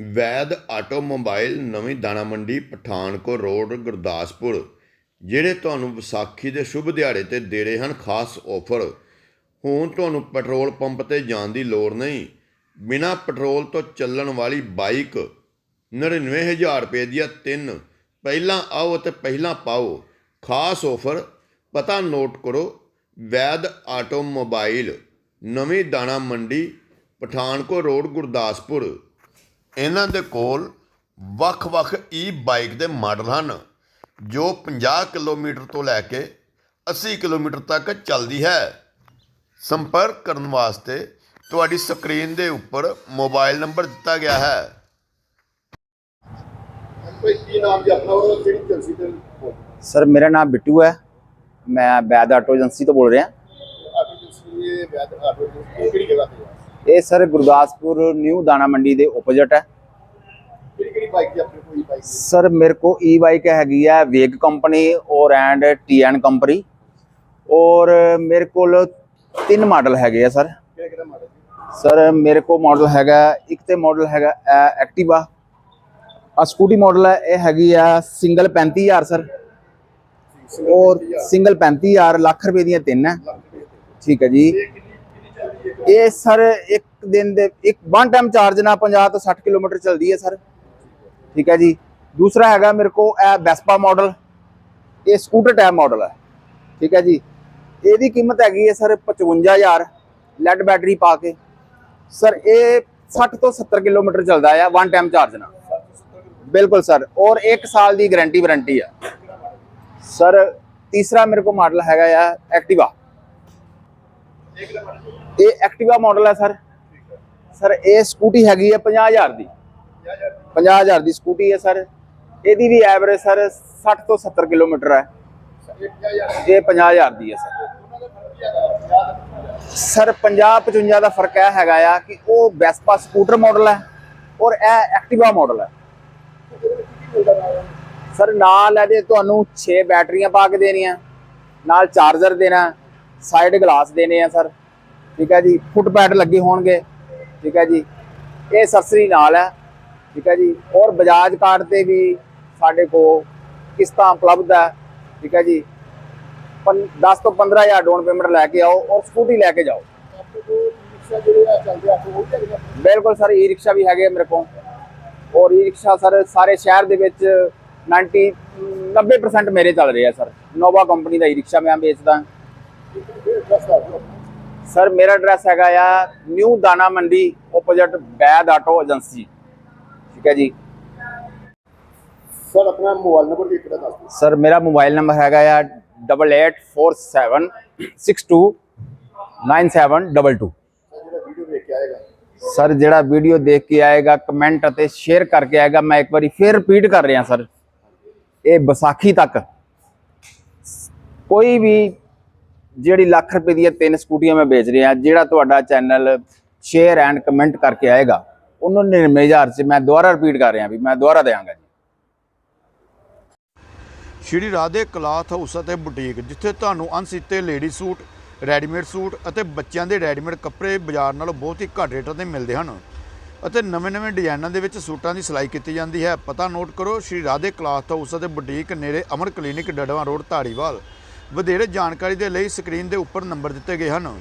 ਵੈਦ ਆਟੋਮੋਬਾਈਲ ਨਵੀਂ ਦਾਣਾ ਮੰਡੀ, ਪਠਾਨਕੋਟ ਰੋਡ, ਗੁਰਦਾਸਪੁਰ, ਜਿਹੜੇ ਤੁਹਾਨੂੰ ਵਿਸਾਖੀ ਦੇ ਸ਼ੁਭ ਦਿਹਾੜੇ ਤੇ ਦੇ ਰਹੇ ਹਨ ਖਾਸ ਆਫਰ ਹੁਣ ਤੁਹਾਨੂੰ ਪੈਟਰੋਲ ਪੰਪ ਤੇ ਜਾਣ ਦੀ ਲੋੜ ਨਹੀਂ। ਬਿਨਾ ਪੈਟਰੋਲ ਤੋਂ ਚੱਲਣ ਵਾਲੀ ਬਾਈਕ 99000 ਰੁਪਏ ਦੀਆਂ ਤਿੰਨ, ਪਹਿਲਾਂ ਆਓ ਅਤੇ ਪਹਿਲਾਂ ਪਾਓ। ਖਾਸ ਆਫਰ ਪਤਾ ਨੋਟ ਕਰੋ, ਵੈਦ ਆਟੋਮੋਬਾਈਲ, ਨਵੀਂ ਦਾਣਾ ਮੰਡੀ, ਪਠਾਨਕੋਟ ਰੋਡ, ਗੁਰਦਾਸਪੁਰ। ਇਹਨਾਂ ਦੇ ਕੋਲ ਵੱਖ-ਵੱਖ ਈ ਬਾਈਕ ਦੇ ਮਾਡਲ ਹਨ ਜੋ 50 ਕਿਲੋਮੀਟਰ ਤੋਂ ਲੈ ਕੇ 80 ਕਿਲੋਮੀਟਰ ਤੱਕ ਚੱਲਦੀ ਹੈ। ਸੰਪਰਕ ਕਰਨ ਵਾਸਤੇ ਤੁਹਾਡੀ ਸਕਰੀਨ ਦੇ ਉੱਪਰ ਮੋਬਾਈਲ ਨੰਬਰ ਦਿੱਤਾ ਗਿਆ ਹੈ। ਕੋਈ ਕੀ ਨਾਮ ਜੀ ਆਪਣਾ ਉਹ ਕਿਹੜੀ ਏਜੰਸੀ ਤੇ? ਸਰ ਮੇਰਾ ਨਾਮ ਬਿੱਟੂ ਹੈ। ਮੈਂ ਵੈਦ ਆਟੋ ਏਜੰਸੀ ਤੋਂ ਬੋਲ ਰਿਹਾ। ਆਟੋ ਏਜੰਸੀ ਇਹ ਵਿਆਹ ਆਟੋ ਏਜੰਸੀ ਕਿਹੜੀ ਜਗ੍ਹਾ ਤੇ ਹੈ? ਇਹ ਸਰ ਗੁਰਦਾਸਪੁਰ ਨਿਊ ਦਾਣਾ ਮੰਡੀ ਦੇ ਆਪੋਜ਼ਿਟ ਹੈ। ਕਿਹੜੀ ਕਿਹੜੀ ਬਾਈਕ ਦੀ ਆਪਣੀ ਕੋਈ ਬਾਈਕ ਸਰ ਮੇਰੇ ਕੋ ਈ ਬਾਈਕ ਹੈਗੀ ਹੈ ਵੇਗ ਕੰਪਨੀ ਔਰ ਐਂਡ ਟੀ ਐਨ ਕੰਪਨੀ। ਔਰ ਮੇਰੇ ਕੋਲ ਤਿੰਨ ਮਾਡਲ ਹੈਗੇ ਆ ਸਰ। ਕਿਹੜਾ ਕਿਹੜਾ ਮਾਡਲ ਜੀ? ਸਰ ਮੇਰੇ ਕੋ ਮਾਡਲ ਹੈਗਾ ਇੱਕ ਤੇ ਮਾਡਲ ਹੈਗਾ ਐਕਟਿਵਾ ਆ ਸਕੂਟੀ ਮਾਡਲ ਹੈ ਇਹ ਹੈਗੀ ਆ ਸਿੰਗਲ 35000 ਸਰ। ਔਰ ਸਿੰਗਲ 35000 ਲੱਖ ਰੁਪਏ ਦੀਆਂ ਤਿੰਨ ਹੈ। ਠੀਕ ਹੈ ਜੀ। ਇਹ ਸਰ, ਇੱਕ ਦਿਨ ਦੇ, ਇੱਕ ਵਨ ਟਾਈਮ ਚਾਰਜ ਨਾਲ 50 ਤੋਂ 60 ਕਿਲੋਮੀਟਰ ਚੱਲਦੀ ਹੈ ਸਰ। ਠੀਕ ਹੈ ਜੀ। ਦੂਸਰਾ ਹੈਗਾ ਮੇਰੇ ਕੋ ਇਹ ਵੈਸਪਾ ਮਾਡਲ ਇਹ ਸਕੂਟਰ ਟਾਈਪ ਮਾਡਲ ਹੈ। ਠੀਕ ਹੈ ਜੀ। ਇਹਦੀ ਕੀਮਤ ਹੈਗੀ ਹੈ ਸਰ 55000 ਲੈਡ ਬੈਟਰੀ ਪਾ ਕੇ। ਸਰ, ਇਹ 60 ਤੋਂ 70 ਕਿਲੋਮੀਟਰ ਚੱਲਦਾ ਆ ਵਨ ਟਾਈਮ ਚਾਰਜ ਨਾਲ। ਬਿਲਕੁਲ ਸਰ। ਔਰ 1 ਸਾਲ ਦੀ ਗਾਰੰਟੀ ਵਾਰੰਟੀ ਆ। ਸਰ, ਤੀਸਰਾ ਮੇਰੇ ਕੋ ਮਾਡਲ ਹੈਗਾ ਆ ਐਕਟਿਵਾ ਇਹ ਐਕਟਿਵਾ ਮਾਡਲ ਹੈ ਸਰ। ਸਰ, ਇਹ ਸਕੂਟੀ ਹੈਗੀ ਹੈ 50000 ਦੀ। 50000 ਦੀ ਸਕੂਟੀ ਹੈ ਸਰ। ਇਹਦੀ ਵੀ ਐਵਰੇਜ ਸਰ 60 ਤੋਂ 70 ਕਿਲੋਮੀਟਰ ਹੈ। ਇਹ 50000 ਦੀ ਹੈ ਸਰ। ਸਰ 50 55 ਦਾ ਫ਼ਰਕ ਇਹ ਹੈਗਾ ਆ ਕਿ ਉਹ ਵੈਸਪਾ ਸਕੂਟਰ ਮਾਡਲ ਹੈ ਔਰ ਇਹ ਐਕਟਿਵਾ ਮਾਡਲ ਹੈ। ਸਰ, ਨਾਲ ਇਹਦੇ ਤੁਹਾਨੂੰ 6 ਬੈਟਰੀਆਂ ਪਾ ਕੇ ਦੇਣੀਆਂ, ਨਾਲ ਚਾਰਜਰ ਦੇਣਾ ਸਾਈਡ ਗਲਾਸ ਦੇਣੇ ਆ ਸਰ ਠੀਕ ਹੈ ਜੀ ਫੁੱਟ ਪੈਡ ਲੱਗੇ ਹੋਣਗੇ। ਠੀਕ ਹੈ ਜੀ, ਇਹ ਸਬਸਿਡੀ ਨਾਲ ਹੈ। ਠੀਕ ਹੈ ਜੀ, ਔਰ ਬਜਾਜ ਕਾਰਡ ਤੇ ਵੀ ਸਾਡੇ ਕੋਲ ਕਿਸ਼ਤਾਂ ਉਪਲਬਧ ਹੈ। ਠੀਕ ਹੈ ਜੀ 10 ਤੋਂ 15000 ਡਾਊਨ ਪੇਮੈਂਟ ਲੈ ਕੇ ਆਓ ਔਰ ਸਕੂਟੀ ਲੈ ਕੇ ਜਾਓ। ਬਿਲਕੁਲ ਸਰ ਈ ਰਿਕਸ਼ਾ ਵੀ ਹੈਗੇ ਆ ਮੇਰੇ ਕੋਲ। ਔਰ ਈ ਰਿਕਸ਼ਾ ਸਰ ਸਾਰੇ ਸ਼ਹਿਰ ਦੇ ਵਿੱਚ 90 90% ਮੇਰੇ ਚੱਲ ਰਿਹਾ ਸਰ ਨੋਵਾ ਕੰਪਨੀ ਦਾ ਈ ਰਿਕਸ਼ਾ ਮੈਂ ਵੇਚਦਾ। ਸਰ ਮੇਰਾ ਐਡਰੈਸ ਹੈਗਾ ਆ ਨਿਊ ਦਾਣਾ ਮੰਡੀ ਆਪੋਜ਼ਿਟ ਬੈਦ ਆਟੋ ਏਜੰਸੀ ਠੀਕ ਹੈ ਜੀ। ਸਰ ਆਪਣਾ ਮੋਬਾਈਲ ਨੰਬਰ ਵੀ ਦਾ ਦੱਸ ਦਿਓ। ਸਰ ਮੇਰਾ ਮੋਬਾਈਲ ਨੰਬਰ ਹੈਗਾ ਆ 8847629722 ਸਰ ਜਿਹੜਾ ਵੀਡੀਓ ਦੇਖ ਕੇ ਆਏਗਾ। ਸਰ ਜਿਹੜਾ ਵੀਡੀਓ ਦੇਖ ਕੇ ਆਏਗਾ ਕਮੈਂਟ ਅਤੇ ਸ਼ੇਅਰ ਕਰਕੇ ਆਏਗਾ ਮੈਂ ਇੱਕ ਵਾਰੀ ਫੇਰ ਰਿਪੀਟ ਕਰ ਰਿਹਾ ਸਰ। ਇਹ ਵਿਸਾਖੀ ਤੱਕ। ਕੋਈ ਵੀ ਜਿਹੜੀ ਲੱਖ ਰੁਪਏ ਦੀਆਂ ਤਿੰਨ ਸਕੂਟੀਆਂ ਮੈਂ ਵੇਚ ਰਿਹਾ, ਜਿਹੜਾ ਤੁਹਾਡਾ ਚੈਨਲ ਸ਼ੇਅਰ ਐਂਡ ਕਮੈਂਟ ਕਰਕੇ ਆਏਗਾ, ਉਹਨੂੰ 99000 ਚ ਮੈਂ ਦੁਬਾਰਾ ਰਿਪੀਟ ਕਰ ਰਿਹਾ ਵੀ ਮੈਂ ਦੁਬਾਰਾ ਦੇਵਾਂਗਾ ਜੀ। ਸ਼੍ਰੀ ਰਾਧੇ ਕਲਾਥ ਹਾਊਸ ਅਤੇ ਬੁਟੀਕ, ਜਿੱਥੇ ਤੁਹਾਨੂੰ ਅਣਸੀਤੇ ਲੇਡੀ ਸੂਟ, ਰੈਡੀਮੇਡ ਸੂਟ ਅਤੇ ਬੱਚਿਆਂ ਦੇ ਰੈਡੀਮੇਡ ਕੱਪੜੇ ਬਾਜ਼ਾਰ ਨਾਲੋਂ ਬਹੁਤ ਹੀ ਘੱਟ ਰੇਟਾਂ ਤੇ ਮਿਲਦੇ ਹਨ ਅਤੇ ਨਵੇਂ-ਨਵੇਂ ਡਿਜ਼ਾਈਨਾਂ ਦੇ ਵਿੱਚ ਸੂਟਾਂ ਦੀ ਸਿਲਾਈ ਕੀਤੀ ਜਾਂਦੀ ਹੈ। ਪਤਾ ਨੋਟ ਕਰੋ, ਸ਼੍ਰੀ ਰਾਧੇ ਕਲਾਥ ਹਾਊਸ ਅਤੇ ਬੁਟੀਕ ਨੇੜੇ ਅਮਰ ਕਲੀਨਿਕ ਡੜਵਾ ਰੋਡ, ਧਾਰੀਵਾਲ। ਵਧੇਰੇ ਜਾਣਕਾਰੀ ਦੇ ਲਈ ਸਕਰੀਨ ਦੇ ਉੱਪਰ ਨੰਬਰ ਦਿੱਤੇ ਗਏ ਹਨ।